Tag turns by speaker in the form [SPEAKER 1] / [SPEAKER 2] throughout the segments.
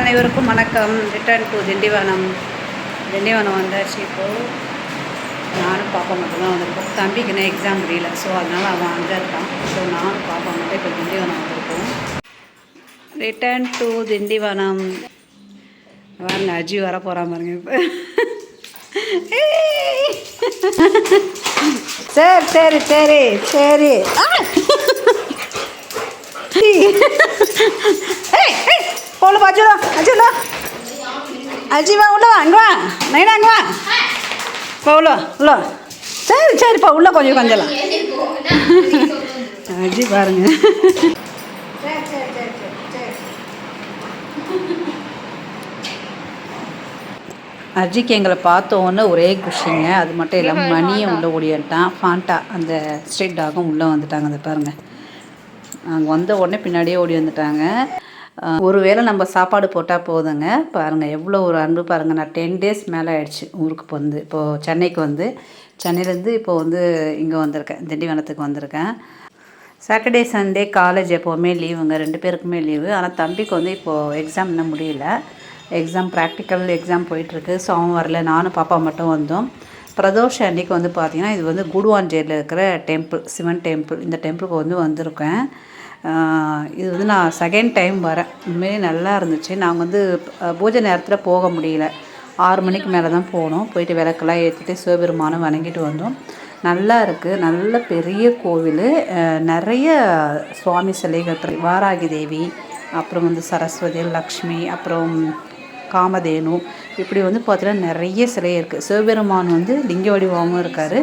[SPEAKER 1] அனைவருக்கும் வணக்கம். Return to Tindivanam. Tindivanam வந்தாச்சு இப்போது நானும் பாப்பா மட்டும்தான் வந்திருக்கோம். தம்பிக்கு நான் எக்ஸாம் முடியல. ஸோ அதனால் அவன் அங்கே இருக்கான். ஸோ நானும் பாப்பா மட்டும் இப்போ திண்டிவனம் வந்திருக்கோம். Return to Tindivanam. பாருங்க அஜி வர போகிறான் பாருங்க இப்போ. சரி சரி சரி சரி. போல அஜுலா அஜுலா அஜி வா உள்ள வா அங்கே வா. நைனா அங்கே வா. போ உள்ள உள்ள. சரி சரிப்பா உள்ள கொஞ்சம் கொஞ்சலாம் அஜி பாருங்க. அஜிக்கு எங்களை பார்த்த உடனே ஒரே குஷிங்க. அது மட்டும் இல்லாமல் மணியை உள்ளே ஓடிட்டான் ஃபாண்டா அந்த ஸ்ட்ரீட் டாகும் உள்ளே வந்துட்டாங்க அதை பாருங்கள் அங்கே வந்த உடனே பின்னாடியே ஓடி வந்துட்டாங்க. அஹ் ஒரு வேளை நம்ம சாப்பாடு போட்டால் போதுங்க. பாருங்கள் எவ்வளோ ஒரு அன்பு பாருங்கள் நான் டென் டேஸ் மேலே ஆயிடுச்சு ஊருக்கு வந்து. இப்போது சென்னைக்கு வந்து. சென்னையிலேருந்து இப்போது வந்து இங்கே வந்திருக்கேன். திண்டிவனத்துக்கு வந்திருக்கேன். சாட்டர்டே சண்டே காலேஜ் எப்போவுமே லீவுங்க ரெண்டு பேருக்குமே லீவு ஆனால் தம்பிக்கு வந்து இப்போது எக்ஸாம் இன்னும் முடியல. எக்ஸாம் ப்ராக்டிக்கல் எக்ஸாம் போயிட்டுருக்கு. ஸோ அவன் வரல. நானும் பாப்பா மட்டும் வந்தோம். பிரதோஷ அன்னைக்கு வந்து பார்த்திங்கன்னா இது வந்து குடுவாஞ்சேரியில் இருக்கிற டெம்பிள் சிவன் டெம்பிள் இந்த டெம்பிளுக்கு வந்து வந்திருக்கேன். இது வந்து நான் செகண்ட் டைம் வரேன். உண்மையிலே நல்லா இருந்துச்சு. நாங்கள் வந்து பூஜை நேரத்தில் போக முடியல. ஆறு மணிக்கு மேலே தான் போனோம். போயிட்டு விளக்கெல்லாம் ஏற்றிட்டு சிவபெருமானம் வணங்கிட்டு வந்தோம். நல்லா இருக்குது நல்ல பெரிய கோவில். நிறைய சுவாமி சிலைகள் வாராகி தேவி அப்புறம் வந்து சரஸ்வதி லக்ஷ்மி அப்புறம் காமதேனு. இப்படி வந்து பார்த்தீங்கன்னா நிறைய சிலை இருக்குது சிவபெருமான் வந்து லிங்க வடிவமாகவும் இருக்கார்.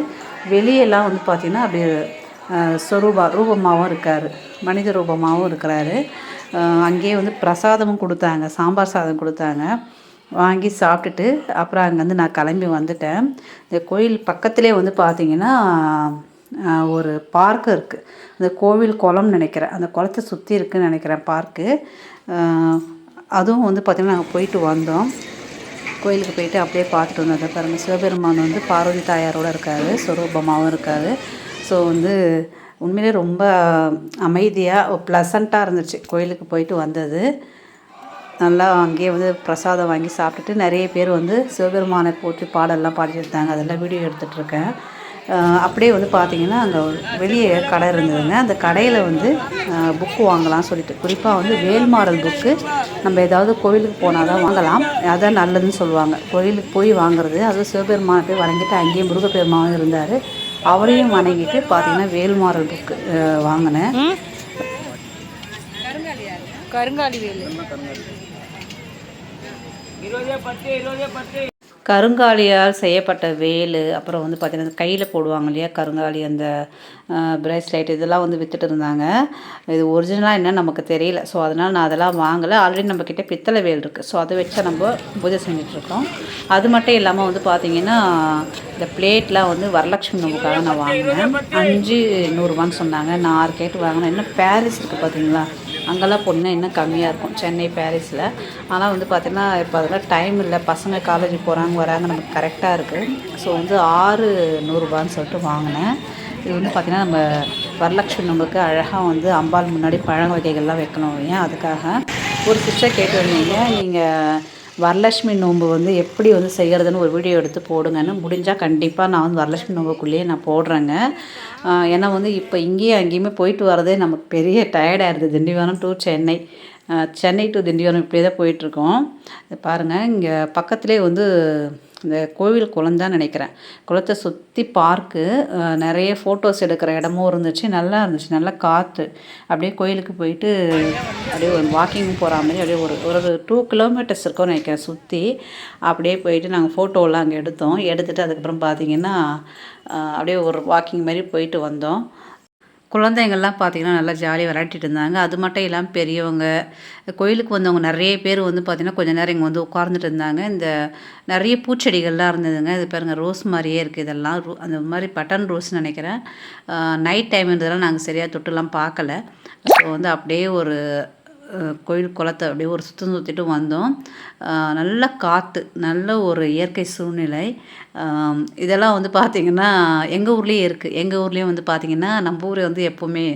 [SPEAKER 1] வெளியெல்லாம் வந்து பார்த்திங்கன்னா அப்படியே ஸ்வரூபா சொரூபா ரூபமாகவும் இருக்கார். மனித ரூபமாகவும் இருக்கிறாரு. அங்கேயே வந்து பிரசாதமும் கொடுத்தாங்க. சாம்பார் சாதம் கொடுத்தாங்க. வாங்கி சாப்பிட்டுட்டு அப்புறம் அங்கேருந்து நான் கிளம்பி வந்துட்டேன். இந்த கோயில் பக்கத்துலேயே வந்து பார்த்திங்கன்னா ஒரு பார்க்கு இருக்குது அந்த கோவில் குளம்னு நினைக்கிறேன். அந்த குளத்தை சுற்றி இருக்குன்னு நினைக்கிறேன் பார்க்கு. அதுவும் வந்து பார்த்திங்கன்னா நாங்கள் போயிட்டு வந்தோம். கோயிலுக்கு போயிட்டு அப்படியே பார்த்துட்டு வந்தோம். அதை பாருங்கள் சிவபெருமான் வந்து பார்வதி தாயாரோட இருக்கார் ஸ்வரூபமாகவும் இருக்கார். ஸோ வந்து உண்மையிலே ரொம்ப அமைதியாக ப்ளசண்ட்டாக இருந்துச்சு. கோயிலுக்கு போயிட்டு வந்தது. நல்லா அங்கேயே வந்து பிரசாதம் வாங்கி சாப்பிட்டுட்டு நிறைய பேர் வந்து சிவபெருமானை போற்றி பாடல்லாம் பாடிட்டு இருந்தாங்க. அதெல்லாம் வீடியோ எடுத்துகிட்டு இருக்கேன். அப்படியே வந்து பார்த்தீங்கன்னா அங்கே வெளியே கடை இருந்ததுங்க. அந்த கடையில் வந்து புக்கு வாங்கலாம் சொல்லிட்டு. குறிப்பாக வந்து வேல்மாறல் புக்கு நம்ம ஏதாவது கோவிலுக்கு போனால் தான் வாங்கலாம். அதான் நல்லதுன்னு சொல்லுவாங்க. கோயிலுக்கு போய் வாங்குறது. அதுவும் சிவபெருமானை போய் வணங்கிட்டு அங்கேயும் முருகப்பெருமானும் இருந்தார். அவரையும் வணங்கிட்டு பார்த்தீங்கன்னா வேல்மாறல் புக்கு வாங்கினேன்.
[SPEAKER 2] கருங்காலி வேலு.
[SPEAKER 1] கருங்காலியால் செய்யப்பட்ட வேலு அப்புறம் வந்து பார்த்திங்கன்னா கையில் போடுவாங்க இல்லையா கருங்காலி அந்த ப்ரேஸ்லைட் இதெல்லாம் வந்து விற்றுட்டு இருந்தாங்க. இது ஒரிஜினலாக என்ன நமக்கு தெரியல. ஸோ அதனால் நான் அதெல்லாம் வாங்கலை. ஆல்ரெடி நம்மக்கிட்ட பித்தளை வேல் இருக்குது ஸோ அதை வச்சா நம்ம பூஜை செஞ்சிட்ருக்கோம் அது மட்டும் இல்லாமல் வந்து பார்த்திங்கன்னா இந்த பிளேட்லாம் வந்து வரலட்சுமி நோம்புக்காக நான் வாங்கினேன். அஞ்சு நூறுரூவான்னு சொன்னாங்க. நான் ஆறு கேட்டு வாங்கினேன். இன்னும் பேரிஸ் இருக்குது பார்த்தீங்களா அங்கெல்லாம் போனீங்கன்னா இன்னும் கம்மியாக இருக்கும். சென்னை பாரிஸில். ஆனால் வந்து பார்த்திங்கன்னா இப்போ அதெல்லாம் டைம் இல்லை. பசங்க காலேஜ் போகிறாங்க வராங்க நமக்கு கரெக்டாக இருக்குது ஸோ வந்து ஆறு நூறுரூபான்னு சொல்லிட்டு வாங்கினேன். இது வந்து பார்த்திங்கன்னா நம்ம வரலட்சுமி நம்மளுக்கு அழகாக வந்து அம்பாள் முன்னாடி பழ வகைகள்லாம் வைக்கணும் ஏன்? அதுக்காக. ஒரு சிஸ்டர் கேட்டு வந்தீங்க. நீங்கள் வரலட்சுமி நோன்பு வந்து எப்படி வந்து செய்கிறதுன்னு ஒரு வீடியோ எடுத்து போடுங்கன்னு முடிஞ்சால் கண்டிப்பாக நான் வந்து வரலட்சுமி நோம்புக்குள்ளேயே நான் போடுறேங்க. ஏன்னா வந்து இப்போ இங்கேயும் அங்கேயுமே போயிட்டு வரதே நமக்கு பெரிய டயர்டாகிடுது திண்டிவனம் டு சென்னை. சென்னை டு திண்டிவனம் இப்படியே தான் போயிட்டுருக்கோம் பாருங்கள் இங்கே பக்கத்துலேயே வந்து இந்த கோவில் குளம் தான் நினைக்கிறேன். குளத்தை சுற்றி பார்க்கு நிறைய ஃபோட்டோஸ் எடுக்கிற இடமும் இருந்துச்சு. நல்லா இருந்துச்சு நல்லா காற்று அப்படியே கோயிலுக்கு போயிட்டு அப்படியே ஒரு வாக்கிங் போகிற மாதிரி அப்படியே ஒரு ஒரு டூ கிலோமீட்டர்ஸ் இருக்கும்னு நினைக்கிறேன் சுற்றி அப்படியே போயிட்டு நாங்கள் ஃபோட்டோலாம் அங்கே எடுத்தோம். எடுத்துகிட்டு அதுக்கப்புறம் பார்த்தீங்கன்னா அப்படியே ஒரு வாக்கிங் மாதிரி போயிட்டு வந்தோம். குழந்தைங்கள்லாம் பார்த்தீங்கன்னா நல்லா ஜாலியாக விளையாடிட்டு இருந்தாங்க. அது மட்டும் இல்லாமல் பெரியவங்க கோயிலுக்கு வந்தவங்க நிறைய பேர் வந்து பார்த்திங்கன்னா கொஞ்ச நேரம் இங்கே வந்து உட்கார்ந்துட்டு இருந்தாங்க. இந்த நிறைய பூச்செடிகள்லாம் இருந்ததுங்க. இது பாருங்கள் ரோஸ் மாதிரியே இருக்குது இதெல்லாம். ரோ அந்த மாதிரி பட்டன் ரோஸ்னு நினைக்கிறேன். நைட் டைம்ன்றதெல்லாம் நாங்கள் சரியாக தொட்டுலாம் பார்க்கல ஸோ வந்து அப்படியே ஒரு கோயில் குளத்தை அப்படியே ஒரு சுத்தம் சுற்றிட்டு வந்தோம். நல்ல காற்று நல்ல ஒரு இயற்கை சூழ்நிலை. இதெல்லாம் வந்து பார்த்திங்கன்னா எங்கள் ஊர்லேயே இருக்குது எங்கள் ஊர்லேயும் வந்து பார்த்திங்கன்னா நம்ம ஊர் வந்து எப்போவுமே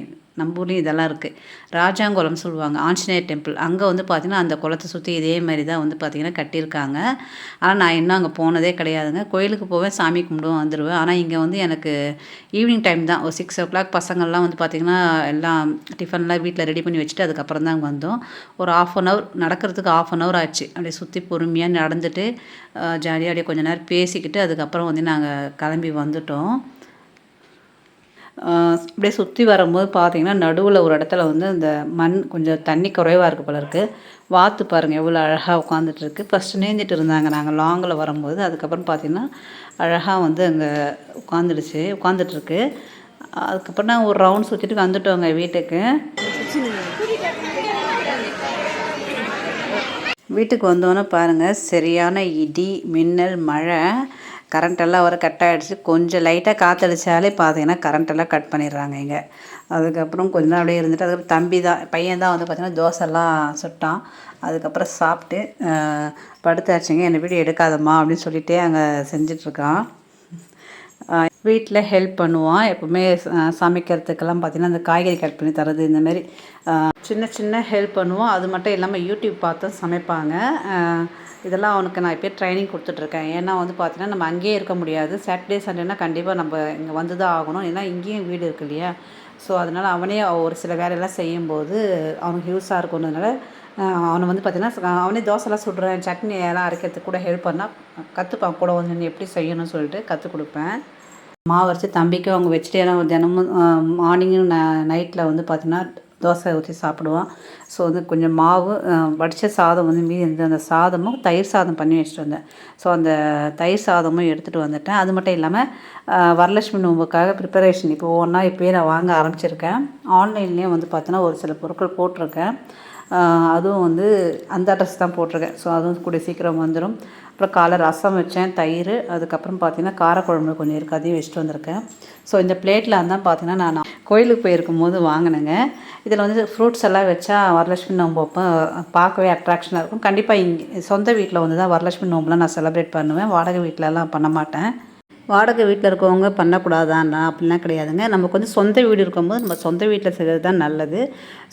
[SPEAKER 1] நம்ம ஊர்லேயும் இதெல்லாம் இருக்குது ராஜாங்குளம் சொல்லுவாங்க ஆஞ்சநேயர் டெம்பிள். அங்கே வந்து பார்த்திங்கன்னா அந்த குளத்தை சுற்றி இதே மாதிரி தான் வந்து பார்த்திங்கன்னா கட்டியிருக்காங்க. ஆனால் நான் இன்னும் அங்கே போனதே கிடையாதுங்க. கோயிலுக்கு போவேன் சாமி கும்பிடுவோம் வந்துடுவேன் ஆனால் இங்கே வந்து எனக்கு ஈவினிங் டைம் தான். ஒரு சிக்ஸ் ஓ கிளாக் பசங்கள்லாம் வந்து பார்த்திங்கன்னா எல்லாம் டிஃபன்லாம் வீட்டில் ரெடி பண்ணி வச்சுட்டு அதுக்கப்புறம் தான் அங்கே வந்தோம். ஒரு ஆஃப் அன் ஹவர் நடக்கிறதுக்கு ஆஃப் அன் ஹவர் ஆச்சு. அப்படியே சுற்றி பொறுமையாக நடந்துட்டு ஜாலியாக அப்படியே கொஞ்ச நேரம் பேசிக்கிட்டு அதுக்கப்புறம் வந்து நாங்கள் கிளம்பி வந்துட்டோம். அப்படியே சுற்றி வரும்போது பார்த்திங்கன்னா நடுவில் ஒரு இடத்துல வந்து இந்த மண் கொஞ்சம் தண்ணி குறைவாக இருக்குது போல இருக்குது வாத்து பாருங்கள் எவ்வளோ அழகாக உட்காந்துட்ருக்கு ஃபஸ்ட்டு நீந்திட்டு இருந்தாங்க நாங்கள் லாங்கில் வரும்போது. அதுக்கப்புறம் பார்த்திங்கன்னா அழகாக வந்து அங்கே உட்காந்துடுச்சு உட்காந்துட்ருக்கு அதுக்கப்புறம் நான் ஒரு ரவுண்ட் சுற்றிட்டு வந்துட்டோங்க வீட்டுக்கு. வீட்டுக்கு வந்தோன்னே பாருங்கள் சரியான இடி மின்னல் மழை. கரண்ட்டெல்லாம் வர கட் ஆகிடுச்சு கொஞ்சம் லைட்டாக காற்றடிச்சாலே பார்த்தீங்கன்னா கரண்ட்டெல்லாம் கட் பண்ணிடுறாங்க இங்கே. அதுக்கப்புறம் கொஞ்ச நாள் அப்படியே இருந்துட்டு அதுக்கப்புறம் தம்பி தான் பையன் தான் வந்து பார்த்தீங்கன்னா தோசைலாம் சுட்டான். அதுக்கப்புறம் சாப்பிட்டு படுத்தாச்சுங்க. என்னை வீடியோ எடுக்காதம்மா அப்படின்னு சொல்லிகிட்டே அங்கே செஞ்சிட்ருக்கான். வீட்டில் ஹெல்ப் பண்ணுவான். எப்போவுமே சமைக்கிறதுக்கெல்லாம் பார்த்தீங்கன்னா அந்த காய்கறி கட் பண்ணி தரது இந்த மாதிரி சின்ன சின்ன ஹெல்ப் பண்ணுவோம் அது மட்டும் இல்லாமல் யூடியூப் பார்த்தும் சமைப்பாங்க. இதெல்லாம் அவனுக்கு நான் இப்போ ட்ரைனிங் கொடுத்துட்ருக்கேன் ஏன்னா வந்து பார்த்தீங்கன்னா நம்ம அங்கேயே இருக்க முடியாது. சாட்டர்டே சண்டேனா கண்டிப்பாக நம்ம இங்கே வந்து தான் ஆகணும். ஏன்னா இங்கேயும் வீடு இருக்கு இல்லையா? ஸோ அதனால் அவனே ஒரு சில வேலையெல்லாம் செய்யும்போது அவனுக்கு யூஸாக இருக்கும்ன்றதுனால அவனை வந்து பார்த்தீங்கன்னா அவனே தோசைலாம் சுடுறேன் சட்னி எல்லாம் அரைக்கிறதுக்கு கூட ஹெல்ப் பண்ணால் கற்றுப்பான் கூட வந்து எப்படி செய்யணும்னு சொல்லிட்டு கற்றுக் கொடுப்பேன். மாவு அரைச்சி தம்பிக்கு அவங்க வெஜிடேரியன் தினமும் மார்னிங்கும் நைட்டில் வந்து பார்த்தீங்கன்னா தோசை ஊற்றி சாப்பிடுவான். ஸோ வந்து கொஞ்சம் மாவு வடித்த சாதம் வந்து மீதி இருந்தது. அந்த சாதமும் தயிர் சாதம் பண்ணி வச்சுட்டு வந்தேன். ஸோ அந்த தயிர் சாதமும் எடுத்துகிட்டு வந்துட்டேன். அது மட்டும் இல்லாமல் வரலட்சுமி நோம்புக்காக ப்ரிப்பரேஷன் இப்போ ஒன்றா இப்போயே நான் வாங்க ஆரம்பிச்சிருக்கேன். ஆன்லைன்லேயும் வந்து பார்த்தீங்கன்னா ஒரு சில பொருட்கள் போட்டிருக்கேன். அதுவும் வந்து அந்த அட்ரஸ் தான் போட்டிருக்கேன். ஸோ அதுவும் கூட சீக்கிரம் வந்துடும் அப்புறம் காலை ரசம் வச்சேன் தயிர். அதுக்கப்புறம் பார்த்தீங்கன்னா காரக்குழம்பு கொஞ்சம் இருக்குது அதையும் வச்சுட்டு வந்திருக்கேன். ஸோ இந்த பிளேட்டில் தான் பார்த்தீங்கன்னா நான் கோயிலுக்கு போயிருக்கும் போது வாங்கினேங்க. இதில் வந்து ஃப்ரூட்ஸ் எல்லாம் வச்சா வரலட்சுமி நோம்பு அப்போ பார்க்கவே அட்ராக்ஷனாக இருக்கும். கண்டிப்பாக இங்கே சொந்த வீட்டில் வந்து தான் வரலட்சுமி நோம்புலாம் நான் செலிப்ரேட் பண்ணுவேன். வாடகை வீட்டிலலாம் பண்ண மாட்டேன். வாடகை வீட்டில் இருக்கவங்க பண்ணக்கூடாதான்னா அப்படிலாம் கிடையாதுங்க. நமக்கு வந்து சொந்த வீடு இருக்கும்போது நம்ம சொந்த வீட்டில் செய்கிறது தான் நல்லது.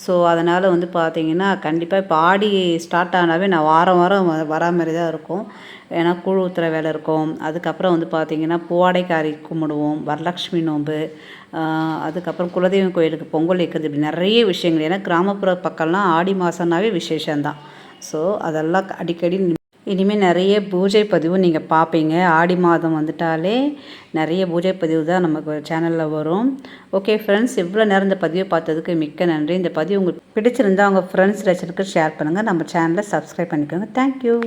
[SPEAKER 1] ஸோ அதனால் வந்து பார்த்திங்கன்னா கண்டிப்பாக இப்போ ஆடி ஸ்டார்ட் ஆனாவே நான் வாரம் வாரம் வ- வரா மாதிரி தான் இருக்கும். ஏன்னா கூழ் ஊற்றுற வேலை இருக்கும். அதுக்கப்புறம் வந்து பார்த்திங்கன்னா பூவாடைக்காரி கும்பிடுவோம் வரலட்சுமி நோன்பு அதுக்கப்புறம் குலதெய்வம் கோயிலுக்கு பொங்கல் வைக்கிறது இப்படி நிறைய விஷயங்கள். ஏன்னா கிராமப்புற பக்கம்லாம் ஆடி மாதம்னாவே விசேஷம்தான். ஸோ அதெல்லாம் அடிக்கடி இனிமேல் நிறைய பூஜை பதிவு நீங்கள் பார்ப்பீங்க ஆடி மாதம் வந்துட்டாலே நிறைய பூஜை பதிவு தான் நமக்கு சேனலில் வரும். ஓகே ஃப்ரெண்ட்ஸ் இவ்வளோ நேரம் இந்த பதிவை பார்த்ததுக்கு மிக்க நன்றி. இந்த பதிவு உங்களுக்கு பிடிச்சிருந்தா உங்கள் ஃப்ரெண்ட்ஸ் ரசிகருக்கு ஷேர் பண்ணுங்கள் நம்ம சேனலை சப்ஸ்கிரைப் பண்ணிக்கோங்க. தேங்க்யூ